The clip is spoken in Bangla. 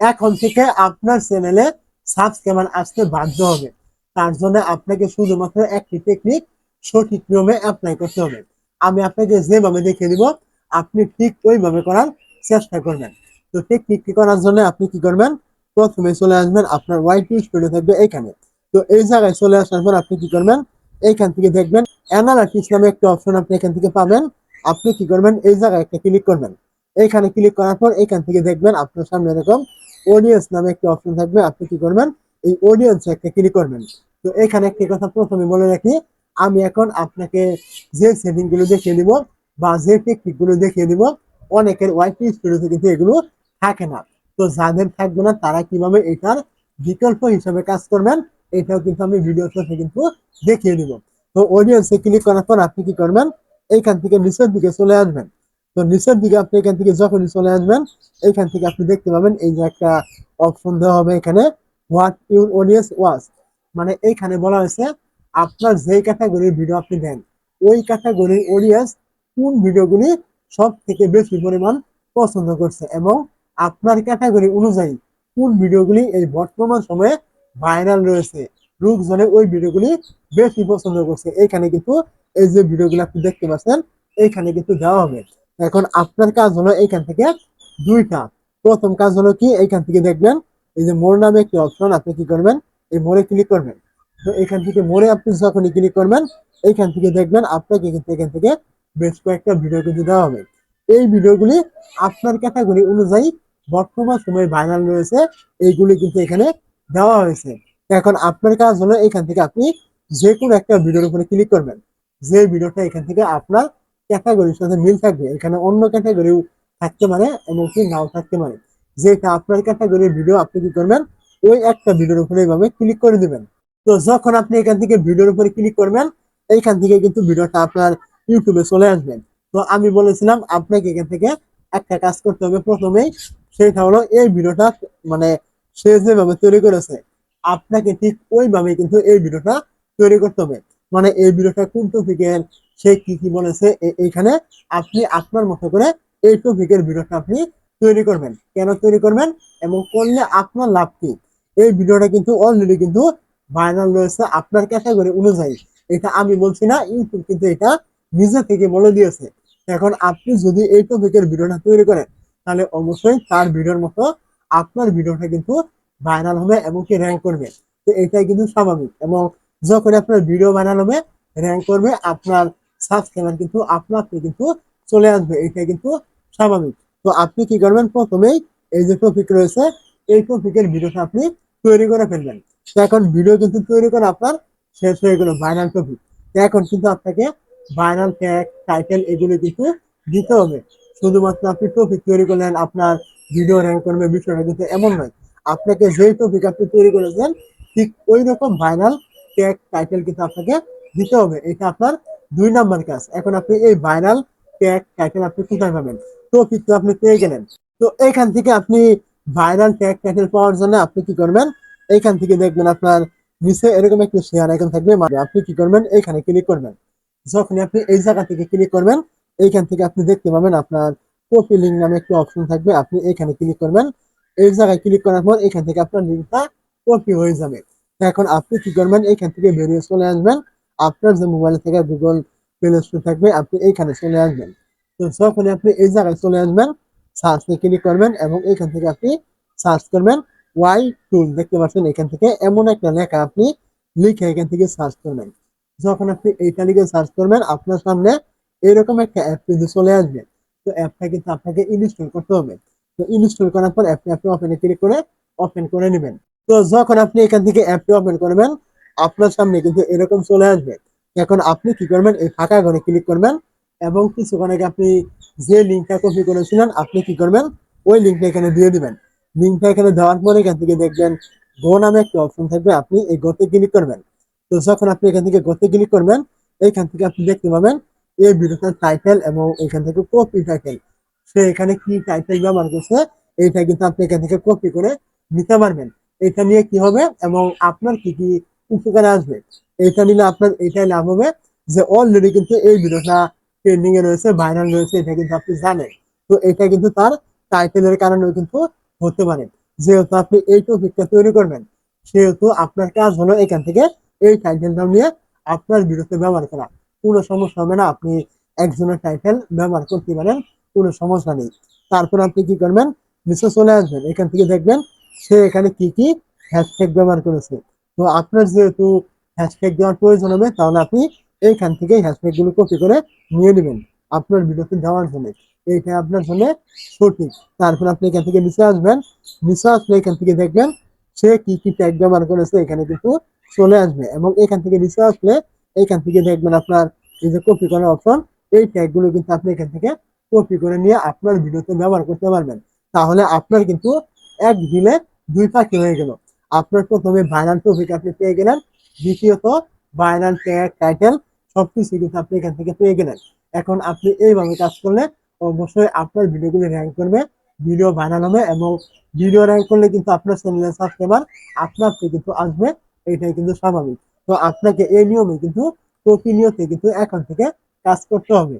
এখন থেকে আপনার চ্যানেলে সাবস্ক্রাইবার আসতে বাধ্য হবে। তার জন্য আপনাকে শুধুমাত্র একটি টেকনিক সঠিক নিয়মে অ্যাপ্লাই করতে হবে। আমি আপনাকে যেভাবে দেখিয়ে দিব, আপনি ঠিক ওইভাবে করার চেষ্টা করবেন। তো টেকনিকটি করার জন্য আপনি কি করবেন? প্রথমে চলে আসবেন আপনার ওয়াইটি স্টুডিও থাকবে এখানে। তো এই জায়গায় চলে আসার পর আপনি কি করবেন? এইখান থেকে দেখবেন অ্যানালাইটিক্স নামে একটা অপশন আপনি এখান থেকে পাবেন। আপনি কি করবেন? এই জায়গায় একটা ক্লিক করবেন। এইখানে ক্লিক করার পর এখান থেকে দেখবেন আপনার সামনে এরকম অডিয়েন্স নামে একটি অপশন থাকবে। আপনি কি করবেন? এই অডিয়েন্স একটা ক্লিক করবেন। তো এখানে একটি কথা প্রথমে বলে রাখি, আমি এখন আপনাকে যে সেটিংগুলো দেখিয়ে দিব বা যে টেকনিকগুলো দেখিয়ে দিব, অনেকের ওয়াইফি স্টুডিওতে কিন্তু এগুলো থাকে না। তো যাদের থাকবে না, তারা কীভাবে এটার বিকল্প হিসাবে কাজ করবেন, এটাও কিন্তু আমি ভিডিও থেকে কিন্তু দেখিয়ে দিব। তো অডিয়েন্সে ক্লিক করার পর আপনি কি করবেন? এইখান থেকে নিচের দিকে চলে আসবেন। তো নিচের দিকে আপনি এখান থেকে যখনই চলে আসবেন, এইখান থেকে আপনি দেখতে পাবেন এই যে একটা অপশন দেওয়া হবে এখানে হোয়াট ইউর অডিয়েন্স ওয়াচ মানে এইখানে বলা হয়েছে, আপনার যেই ক্যাটাগরির ভিডিও আপনি দেন, ওই ক্যাটাগরির অডিয়েন্স কোন ভিডিওগুলি সব থেকে বেশি পরিমাণ পছন্দ করছে এবং আপনার ক্যাটাগরি অনুযায়ী কোন ভিডিওগুলি এই বর্তমান সময়ে ভাইরাল রয়েছে, লোকজনে ওই ভিডিওগুলি বেশি পছন্দ করছে। এইখানে কিন্তু এই যে ভিডিওগুলো আপনি দেখতে পাচ্ছেন, এইখানে কিন্তু দেওয়া হবে। এখন আপনার কাজ হলো এইখান থেকে দুইটা। প্রথম কাজ হলো কি? এইখান থেকে দেখবেন, এই যে মোর নামে একটি অপশন আপনি কি করবেন? এই মোড়ে ক্লিক করবেন। তো এখান থেকে মোড়ে আপনি যখনই ক্লিক করবেন, এইখান থেকে দেখবেন আপনাকে কিন্তু এখান থেকে বেশ কয়েকটা ভিডিও কিন্তু দেওয়া হবে। এই ভিডিওগুলি আপনার ক্যাটাগরি অনুযায়ী বর্তমান সময়ে ভাইরাল রয়েছে, এইগুলি কিন্তু এখানে দেওয়া হয়েছে। এখন আপনার কাজ হলো এখান থেকে আপনি যে কোনো একটা ভিডিওর উপরে ক্লিক করবেন। যে ভিডিওটা এখান থেকে আপনার ক্যাটাগরির সাথে মিল থাকবে। এখানে অন্য ক্যাটাগরিও থাকতে পারে এমনকি নাও থাকতে পারে। যেটা আপনার ক্যাটাগরির ভিডিও আপনি কি করবেন? ওই একটা ভিডিওর উপরে এইভাবে ক্লিক করে দিবেন। তো যখন আপনি এখান থেকে ভিডিওর উপরে ক্লিক করবেন, এইখান থেকে কিন্তু ভিডিওটা আপনার ইউটিউবে চলে আসবেন তো আমি বলেছিলাম, আপনাকে এখান থেকে একটা কাজ করতে হবে। প্রথমেই সেটা হলো এই ভিডিওটা মানে সে যেভাবে তৈরি করেছে, আপনাকে ঠিক ওইভাবে কিন্তু এই ভিডিওটা তৈরি করতে হবে। মানে এই ভিডিওটা কোন টপিকের সে কি কি বলেছে এইখানে আপনি আপনার মতো করে এই টপিকের ভিডিওটা আপনি তৈরি করবেন। কেন তৈরি করবেন এবং করলে আপনার লাভ কি? এই ভিডিওটা কিন্তু অলরেডি কিন্তু ভাইরাল রয়েছে আপনার ক্যাটাগরি অনুযায়ী। এটা আমি বলছি না ইউটিউব কিন্তু এটা নিজে থেকে বলে দিয়েছে। এখন আপনি যদি এই টপিকের ভিডিওটা তৈরি করেন, তাহলে অবশ্যই তার ভিডিওর মতো আপনার ভিডিওটা কিন্তু ভাইরাল হবে এবং কি র্যাঙ্ক করবে। তো এটাই কিন্তু স্বাভাবিক এবং যখন আপনার ভিডিও ভাইরাল হবে র্যাঙ্ক করবে, আপনার সাবস্ক্রাইবার কিন্তু আপনি কিন্তু চলে আসবে। এটাই কিন্তু স্বাভাবিক। তো আপনি কি করবেন? প্রথমেই এই যে টপিক রয়েছে, এই টপিকের ভিডিওটা আপনি তৈরি করে ফেলবেন। তো এখন ভিডিও কিন্তু তৈরি করে আপনার শেষ হয়ে গেল ভাইরাল টপিক এখন কিন্তু আপনাকে ভাইরাল ট্যাগ টাইটেল এগুলো কিন্তু দিতে হবে। শুধুমাত্র আপনি টপিক তৈরি করলেন, আপনার ভিডিও র্যাঙ্ক করবে, বিষয়টা কিন্তু এমন নয়। আপনাকে যেই টপিক আপনি তৈরি করেছেন, ঠিক ওই রকম ভাইরাল ট্যাগ টাইটেল কিন্তু আপনাকে দিতে হবে। এটা আপনার দুই নাম্বার কাজ। এখন আপনি এই ভাইরাল ট্যাগ টাইটেল আপনি কোথায় পাবেন? তো আপনি পেয়ে গেলেন। তো এখান থেকে আপনি ভাইরাল ট্যাগ টাইটেল পাওয়ার জন্য আপনি কি করবেন? এইখান থেকে দেখবেন আপনার নিচে এরকম একটি শেয়ার আইকন থাকবে। মানে আপনি কি করবেন? এইখানে ক্লিক করবেন। যখন আপনি এই জায়গা থেকে ক্লিক করবেন, এইখান থেকে আপনি দেখতে পাবেন আপনার কপি লিঙ্ক নামে একটি অপশন থাকবে। আপনি এখানে ক্লিক করবেন। এই জায়গায় ক্লিক করার পর এখান থেকে আপনার লিঙ্কটা কপি হয়ে যাবে। এখন আপনি কি করবেন? এইখান থেকে বেরিয়ে চলে আসবেন। আপনার যে মোবাইল থেকে গুগল প্লে স্টোর থাকবে, আপনি এইখানে চলে আসবেন। তো যখনই আপনি এই জায়গায় চলে আসবেন সার্চে ক্লিক করবেন এবং এইখান থেকে আপনি সার্চ করবেন ওয়াই টুল দেখতে পাচ্ছেন এখান থেকে এমন একটা লেখা আপনি লিখে এখান থেকে সার্চ করবেন। যখন আপনি এইটা লিখে সার্চ করবেন, আপনার সামনে এরকম একটা অ্যাপ কিন্তু চলে আসবে। তো অ্যাপটা কিন্তু আপনাকে ইনস্টল করতে হবে। তো ইনস্টল করার পর অ্যাপটি আপনি ওপেনে ক্লিক করে ওপেন করে নেবেন। তো যখন আপনি এখান থেকে অ্যাপটি ওপেন করবেন আপনার সামনে কিন্তু এরকম চলে আসবে। এখন আপনি কি করবেন? এই ফাঁকা ঘরে ক্লিক করবেন এবং কিছুক্ষণ আগে আপনি যে লিঙ্কটা কপি করেছিলেন, আপনি কি করবেন? ওই লিঙ্কটা এখানে দিয়ে দিবেন। লিঙ্কটা এখানে দেওয়ার পরে এখান থেকে দেখবেন গো নামে একটা অপশন থাকবে, আপনি এই গোতে ক্লিক করবেন। তো যখন আপনি এখান থেকে গোতে ক্লিক করবেন, এইখান থেকে আপনি দেখতে পাবেন এই ভিডিওটার টাইটেল এবং এখান থেকে কপি টাইটেল সে এখানে কি টাইটেল ব্যবহার করছে, এইটা কিন্তু আপনি এখান থেকে কপি করে নিতে পারবেন। এটা নিয়ে কি হবে এবং আপনার কি কি উপকার আসবে। এটা নিলে আপনার এটাই লাভ হবে যে অলরেডি কিন্তু এই ভিডিওটা ট্রেন্ডিং এ রয়েছে ভাইরাল রয়েছে, এটা কিন্তু আপনি জানেন। তো এটা কিন্তু তার টাইটেলের কারণেও কিন্তু হতে পারে। যেহেতু আপনি এই টপিকটা তৈরি করবেন, সেহেতু আপনার কাজ হলো এখান থেকে এই টাইটেলটা নিয়ে আপনার ভিডিওতে ব্যবহার করা। কোনো সমস্যা হবে না, আপনি একজনের টাইটেল ব্যবহার করতে পারেন, কোনো সমস্যা নেই। তারপর আপনি কি করবেন? নিচে চলে আসবেন, এখান থেকে দেখবেন সে এখানে কি কি হ্যাশট্যাগ ব্যবহার করেছে। তো আপনার যেহেতু হ্যাশট্যাগ দেওয়ার প্রয়োজন হবে, তাহলে আপনি এইখান থেকে হ্যাশট্যাগগুলো কপি করে নিয়ে নেবেন আপনার ভিডিওতে দেওয়ার জন্য। এইটা আপনার জন্য সঠিক। তারপর আপনি এখান থেকে নিচে আসবেন। নিচে আসলে এখান থেকে দেখবেন সে কি কি ট্যাগ ব্যবহার করেছে, এখানে কিন্তু চলে আসবে। এবং এখান থেকে নিচে আসলে এখান থেকে দেখবেন আপনার এই যে কপি করার অপশন এই ট্যাগগুলো কিন্তু আপনি এখান থেকে কপি করে নিয়ে আপনার ভিডিওতে ব্যবহার করতে পারবেন। তাহলে আপনার কিন্তু এক দিলে দুই পাখি হয়ে গেল। আপনার প্রথমে ভাইরাল টপিক আপনি পেয়ে গেলেন। দ্বিতীয়ত ভাইরাল ট্যাগ টাইটেল সবকিছু কিন্তু আপনি এখান থেকে পেয়ে গেলেন। এখন আপনি এইভাবে কাজ করলে অবশ্যই আপনার ভিডিওগুলো র্যাঙ্ক করবে, ভিডিও ভাইরাল হবে এবং ভিডিও র্যাঙ্ক করলে কিন্তু আপনার চ্যানেলের সাবস্ক্রাইবার আপনার থেকে কিন্তু আসবে, এটাই কিন্তু স্বাভাবিক। তো আপনাকে এই নিয়মে কিন্তু প্রতিনিয়ত কিন্তু এখন থেকে কাজ করতে হবে।